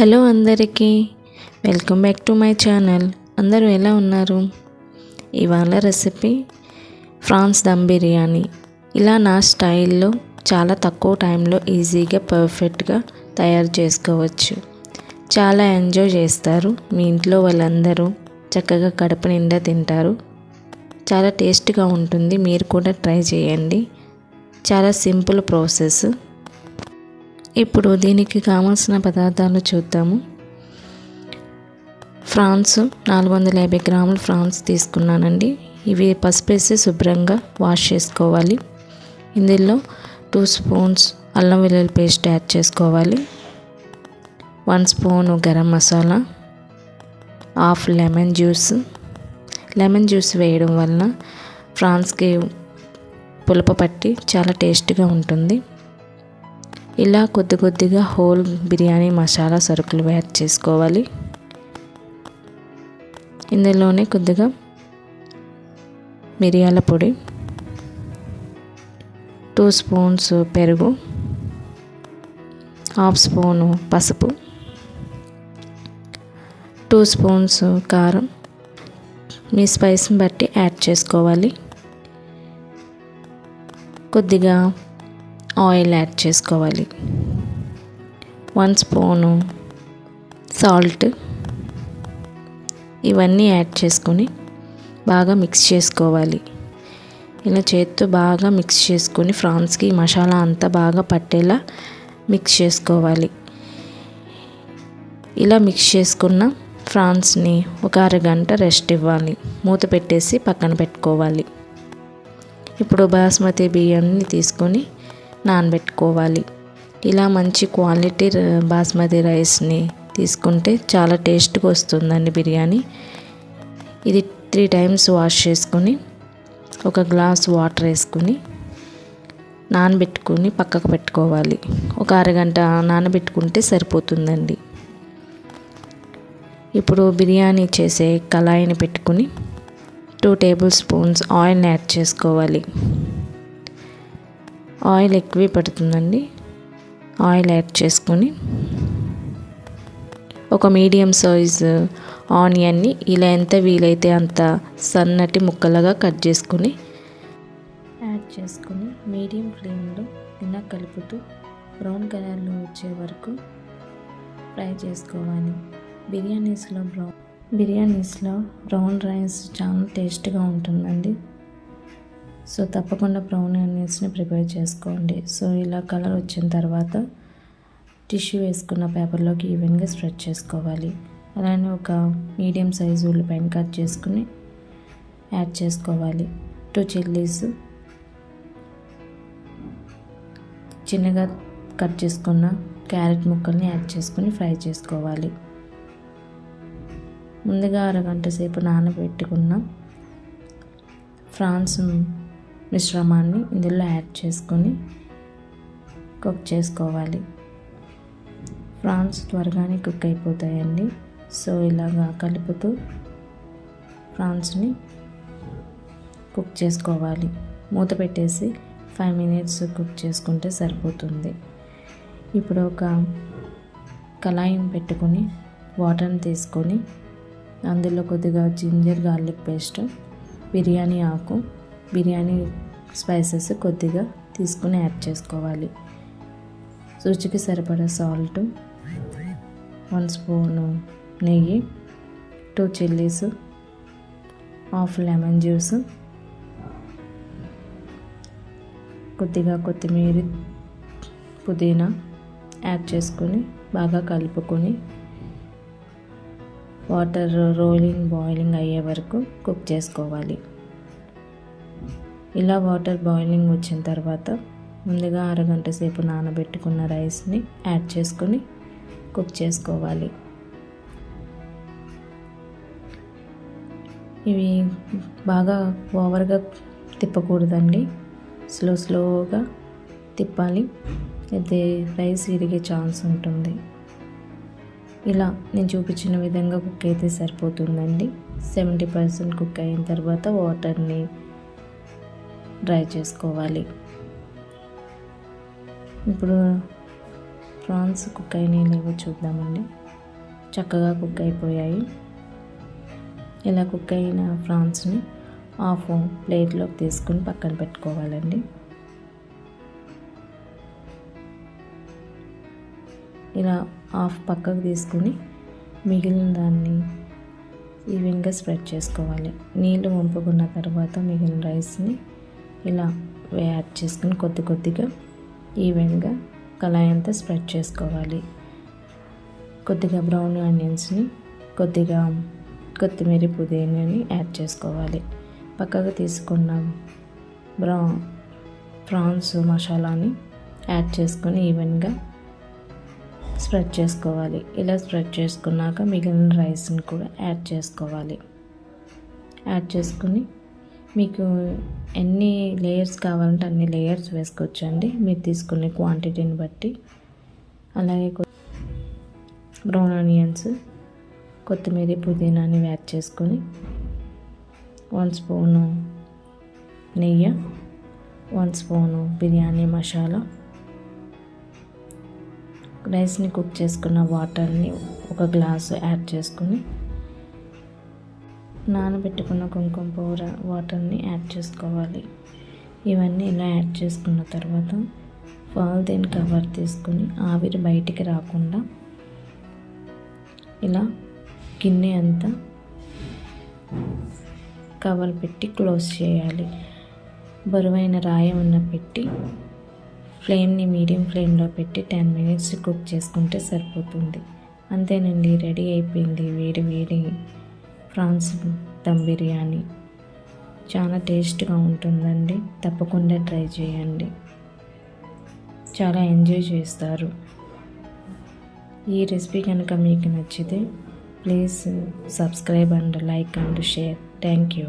Hello అందరికీ. Welcome back to my channel. అందరూ ఎలా ఉన్నారు? ఇవాళ రెసిపీ ఫ్రాన్స్ దమ్ బిర్యానీ. ఇలా నా స్టైల్లో చాలా తక్కువ టైంలో ఈజీగా పర్ఫెక్ట్గా తయారు చేసుకోవచ్చు. చాలా ఎంజాయ్ చేస్తారు. మీ ఇంట్లో వాళ్ళందరూ చక్కగా కడుపు నిండా తింటారు. చాలా టేస్ట్గా ఉంటుంది. మీరు కూడా ట్రై చేయండి. చాలా సింపుల్ ప్రాసెస్. ఇప్పుడు దీనికి కావాల్సిన పదార్థాలు చూద్దాము. ఫ్రాన్స్ నాలుగు వందల యాభై గ్రాములు ఫ్రాన్స్ తీసుకున్నానండి. ఇవి పసుపు వేసి శుభ్రంగా వాష్ చేసుకోవాలి. ఇందులో టూ స్పూన్స్ అల్లం వెల్లుల్లి పేస్ట్ యాడ్ చేసుకోవాలి. One spoon garam masala. Half lemon juice. Lemon juice వేయడం వలన ఫ్రాన్స్కి పులప పట్టి చాలా టేస్ట్గా ఉంటుంది. ఇలా కొద్ది కొద్దిగా హోల్ బిర్యానీ మసాలా సరుకులు యాడ్ చేసుకోవాలి. ఇందులోనే కొద్దిగా మిరియాల పొడి టూ స్పూన్స్ పెరుగు హాఫ్ స్పూను పసుపు టూ స్పూన్స్ కారం. మీ స్పైస్ని బట్టి యాడ్ చేసుకోవాలి. కొద్దిగా ఆయిల్ యాడ్ చేసుకోవాలి. వన్ స్పూను సాల్ట్ ఇవన్నీ యాడ్ చేసుకొని బాగా మిక్స్ చేసుకోవాలి. ఇలా చేత్తో బాగా మిక్స్ చేసుకొని ఫ్రాన్స్కి మసాలా అంతా బాగా పట్టేలా మిక్స్ చేసుకోవాలి. ఇలా మిక్స్ చేసుకున్న ఫ్రాన్స్ని ఒక అరగంట రెస్ట్ ఇవ్వాలి. మూత పెట్టేసి పక్కన పెట్టుకోవాలి. ఇప్పుడు బాస్మతి బియ్యాన్ని తీసుకొని నానబెట్టుకోవాలి. ఇలా మంచి క్వాలిటీ బాస్మతి రైస్ని తీసుకుంటే చాలా టేస్ట్గా వస్తుందండి బిర్యానీ. ఇది త్రీ టైమ్స్ వాష్ చేసుకొని ఒక గ్లాస్ వాటర్ వేసుకుని నానబెట్టుకుని పక్కకు పెట్టుకోవాలి. ఒక అరగంట నానబెట్టుకుంటే సరిపోతుందండి. ఇప్పుడు బిర్యానీ చేసే కళాయిని పెట్టుకుని టూ టేబుల్ స్పూన్స్ ఆయిల్ని యాడ్ చేసుకోవాలి. ఆయిల్ ఎక్కువే పడుతుందండి. ఆయిల్ యాడ్ చేసుకొని ఒక మీడియం సైజ్ ఆనియన్ని ఇలా ఎంత వీలైతే అంత సన్నటి ముక్కలుగా కట్ చేసుకొని యాడ్ చేసుకొని మీడియం ఫ్లేమ్లో ఇలా కలుపుతూ బ్రౌన్ కలర్లో వచ్చే వరకు ఫ్రై చేసుకోవాలి. బిర్యానీస్లో బ్రౌన్ బిర్యానీస్లో బ్రౌన్ రైస్ చాలా టేస్ట్గా ఉంటుందండి. సో తప్పకుండా బ్రౌన్ ఆనియన్స్ని ప్రిపేర్ చేసుకోండి. సో ఇలా కలర్ వచ్చిన తర్వాత టిష్యూ వేసుకున్న పేపర్లోకి ఈవెన్గా స్ప్రెడ్ చేసుకోవాలి. అలానే ఒక మీడియం సైజు ఉల్లిపాయని కట్ చేసుకుని యాడ్ చేసుకోవాలి. టూ చిల్లీస్ చిన్నగా కట్ చేసుకున్న క్యారెట్ ముక్కల్ని యాడ్ చేసుకుని ఫ్రై చేసుకోవాలి. ముందుగా అరగంట సేపు నానబెట్టుకున్న ఫ్రాన్స్ మిశ్రమాన్ని ఇందులో యాడ్ చేసుకొని కుక్ చేసుకోవాలి. ఫ్రాన్స్ త్వరగానే కుక్ అయిపోతాయండి. సో ఇలాగా కలుపుతూ ఫ్రాన్స్ని కుక్ చేసుకోవాలి. మూత పెట్టేసి ఫైవ్ మినిట్స్ కుక్ చేసుకుంటే సరిపోతుంది. ఇప్పుడు ఒక కళాయిని పెట్టుకొని వాటర్ని తీసుకొని అందులో కొద్దిగా జింజర్ గార్లిక్ పేస్ట్ బిర్యానీ ఆకు బిర్యానీ స్పైసెస్ కొద్దిగా తీసుకుని యాడ్ చేసుకోవాలి. రుచికి సరిపడా సాల్ట్ వన్ స్పూను నెయ్యి two chillies half lemon juice కొద్దిగా కొత్తిమీర పుదీనా యాడ్ చేసుకొని బాగా కలుపుకొని వాటర్ రోలింగ్ బాయిలింగ్ అయ్యే వరకు కుక్ చేసుకోవాలి. ఇలా వాటర్ బాయిలింగ్ వచ్చిన తర్వాత ముందుగా అరగంట సేపు నానబెట్టుకున్న రైస్ని యాడ్ చేసుకొని కుక్ చేసుకోవాలి. ఇవి బాగా ఓవర్గా తిప్పకూడదండి. స్లో స్లోగా తిప్పాలి. అయితే రైస్ ఇరిగే ఛాన్స్ ఉంటుంది. ఇలా నేను చూపించిన విధంగా కుక్ అయితే సరిపోతుందండి. సెవెంటీ పర్సెంట్ కుక్ అయిన తర్వాత వాటర్ని డ్రై చేసుకోవాలి. ఇప్పుడు ప్రాన్స్ కుక్ అయినాయి లేవో చూద్దామండి. చక్కగా కుక్ అయిపోయాయి. ఇలా కుక్ అయిన ప్రాన్స్ని హాఫ్ ప్లేట్లోకి తీసుకుని పక్కన పెట్టుకోవాలండి. ఇలా హాఫ్ పక్కకు తీసుకుని మిగిలిన దాన్ని ఈవెన్గా స్ప్రెడ్ చేసుకోవాలి. నీళ్ళు వంపుకున్న తర్వాత మిగిలిన రైస్ని ఇలా యాడ్ చేసుకుని కొద్ది కొద్దిగా ఈవెన్గా కళాయి అంతా స్ప్రెడ్ చేసుకోవాలి. కొద్దిగా బ్రౌన్ ఆనియన్స్ని కొద్దిగా కొత్తిమీర పుదీనాని యాడ్ చేసుకోవాలి. పక్కకు తీసుకున్న బ్రౌ ప్రాన్స్ మసాలాని యాడ్ చేసుకొని ఈవెన్గా స్ప్రెడ్ చేసుకోవాలి. ఇలా స్ప్రెడ్ చేసుకున్నాక మిగిలిన రైస్ని కూడా యాడ్ చేసుకోవాలి. యాడ్ చేసుకుని మీకు ఎన్ని లేయర్స్ కావాలంటే అన్ని లేయర్స్ వేసుకోవచ్చండి. మీరు తీసుకునే క్వాంటిటీని బట్టి. అలాగే బ్రౌన్ ఆనియన్స్ కొత్తిమీర పుదీనాని యాడ్ చేసుకొని వన్ స్పూను నెయ్యి వన్ స్పూను బిర్యానీ మసాలా. రైస్ని కుక్ చేసుకున్న వాటర్ని ఒక గ్లాసు యాడ్ చేసుకుని నానబెట్టుకున్న కుంకుమ పౌర వాటర్ని యాడ్ చేసుకోవాలి. ఇవన్నీ ఇలా యాడ్ చేసుకున్న తర్వాత పాలిథిన్ కవర్ తీసుకుని ఆవిరి బయటికి రాకుండా ఇలా గిన్నె అంతా కవర్ పెట్టి క్లోజ్ చేయాలి. బరువైన రాయి ఉన్న పెట్టి ఫ్లేమ్ని మీడియం ఫ్లేమ్లో పెట్టి టెన్ మినిట్స్ కుక్ చేసుకుంటే సరిపోతుంది. అంతేనండి రెడీ అయిపోయింది వేడి వేడి. ప్రాన్స్ దమ్ బిర్యానీ. చాలా టేస్ట్గా ఉంటుందండి. తప్పకుండా ట్రై చేయండి. చాలా ఎంజాయ్ చేస్తారు. ఈ రెసిపీ కనుక మీకు నచ్చితే please subscribe and like and share. Thank you.